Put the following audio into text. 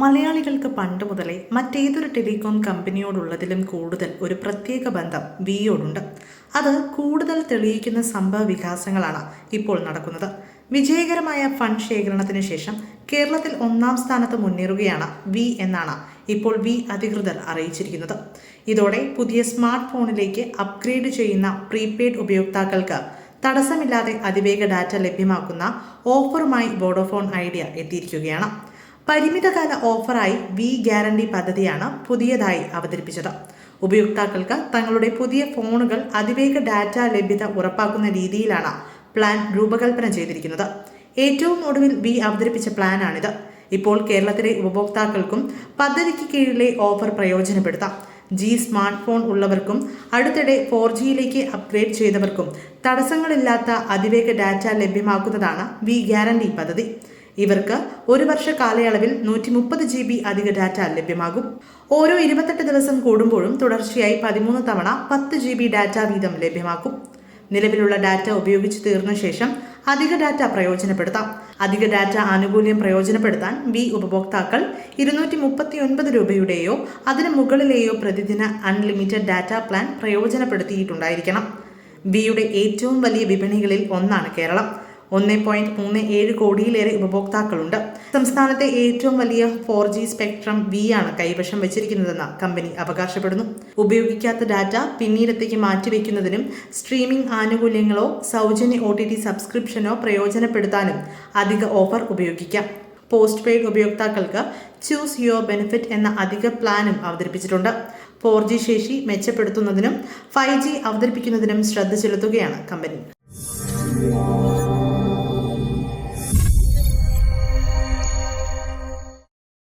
മലയാളികൾക്ക് പണ്ട് മുതലേ മറ്റേതൊരു ടെലികോം കമ്പനിയോടുള്ളതിലും കൂടുതൽ ഒരു പ്രത്യേക ബന്ധം വിയോടുണ്ട്. അത് കൂടുതൽ തെളിയിക്കുന്ന സംഭവ വികാസങ്ങളാണ് ഇപ്പോൾ നടക്കുന്നത്. വിജയകരമായ ഫണ്ട് ശേഖരണത്തിന് ശേഷം കേരളത്തിൽ ഒന്നാം സ്ഥാനത്ത് മുന്നേറുകയാണ് വി എന്നാണ് ഇപ്പോൾ വി അധികൃതർ അറിയിച്ചിരിക്കുന്നത്. ഇതോടെ പുതിയ സ്മാർട്ട് ഫോണിലേക്ക് അപ്ഗ്രേഡ് ചെയ്യുന്ന പ്രീപെയ്ഡ് ഉപയോക്താക്കൾക്ക് തടസ്സമില്ലാതെ അതിവേഗ ഡാറ്റ ലഭ്യമാക്കുന്ന ഓഫറുമായി വോഡോഫോൺ ഐഡിയ എത്തിയിരിക്കുകയാണ്. പരിമിതകാല ഓഫറായി വി ഗ്യാരണ്ടി പദ്ധതിയാണ് പുതിയതായി അവതരിപ്പിച്ചത്. ഉപയോക്താക്കൾക്ക് തങ്ങളുടെ പുതിയ ഫോണുകൾ അതിവേഗ ഡാറ്റ ലഭ്യത ഉറപ്പാക്കുന്ന രീതിയിലാണ് പ്ലാൻ രൂപകൽപ്പന ചെയ്തിരിക്കുന്നത്. ഏറ്റവും ഒടുവിൽ വി അവതരിപ്പിച്ച പ്ലാനാണിത്. ഇപ്പോൾ കേരളത്തിലെ ഉപഭോക്താക്കൾക്കും പദ്ധതിക്ക് കീഴിലെ ഓഫർ പ്രയോജനപ്പെടുത്താം. ജി സ്മാർട്ട് ഫോൺ ഉള്ളവർക്കും അടുത്തിടെ ഫോർ ജിയിലേക്ക് അപ്ഗ്രേഡ് ചെയ്തവർക്കും തടസ്സങ്ങളില്ലാത്ത അതിവേഗ ഡാറ്റ ലഭ്യമാക്കുന്നതാണ് വി ഗ്യാരണ്ടി പദ്ധതി. ഇവർക്ക് ഒരു വർഷ കാലയളവിൽ നൂറ്റി മുപ്പത് ജി ബി അധിക ഡാറ്റ ലഭ്യമാകും. ഓരോ ഇരുപത്തെട്ട് ദിവസം കൂടുമ്പോഴും തുടർച്ചയായി പതിമൂന്ന് തവണ പത്ത് ജി ബി ഡാറ്റ വീതം ലഭ്യമാക്കും. നിലവിലുള്ള ഡാറ്റ ഉപയോഗിച്ച് തീർന്ന ശേഷം അധിക ഡാറ്റ പ്രയോജനപ്പെടുത്താം. അധിക ഡാറ്റ ആനുകൂല്യം പ്രയോജനപ്പെടുത്താൻ വി ഉപഭോക്താക്കൾ ഇരുന്നൂറ്റി മുപ്പത്തി ഒൻപത് രൂപയുടെയോ അതിന് മുകളിലെയോ പ്രതിദിന അൺലിമിറ്റഡ് ഡാറ്റ പ്ലാൻ പ്രയോജനപ്പെടുത്തിയിട്ടുണ്ടായിരിക്കണം. വിയുടെ ഏറ്റവും വലിയ വിപണികളിൽ ഒന്നാണ് കേരളം. ഒന്ന് പോയിന്റ് മൂന്ന് ഏഴ് കോടിയിലേറെ ഉപഭോക്താക്കളുണ്ട്. സംസ്ഥാനത്തെ ഏറ്റവും വലിയ ഫോർ ജി സ്പെക്ട്രം വി ആണ് കൈവശം വെച്ചിരിക്കുന്നതെന്ന് കമ്പനി അവകാശപ്പെടുന്നു. ഉപയോഗിക്കാത്ത ഡാറ്റ പിന്നീടത്തേക്ക് മാറ്റിവെക്കുന്നതിനും സ്ട്രീമിംഗ് ആനുകൂല്യങ്ങളോ സൗജന്യ ഒ സബ്സ്ക്രിപ്ഷനോ പ്രയോജനപ്പെടുത്താനും അധിക ഓഫർ ഉപയോഗിക്കാം. പോസ്റ്റ് പെയ്ഡ് ഉപയോക്താക്കൾക്ക് ചൂസ് യുവർ ബെനിഫിറ്റ് എന്ന അധിക പ്ലാനും അവതരിപ്പിച്ചിട്ടുണ്ട്. ഫോർ ജി ശേഷി മെച്ചപ്പെടുത്തുന്നതിനും ഫൈവ് ജി അവതരിപ്പിക്കുന്നതിനും ശ്രദ്ധ ചെലുത്തുകയാണ് കമ്പനി.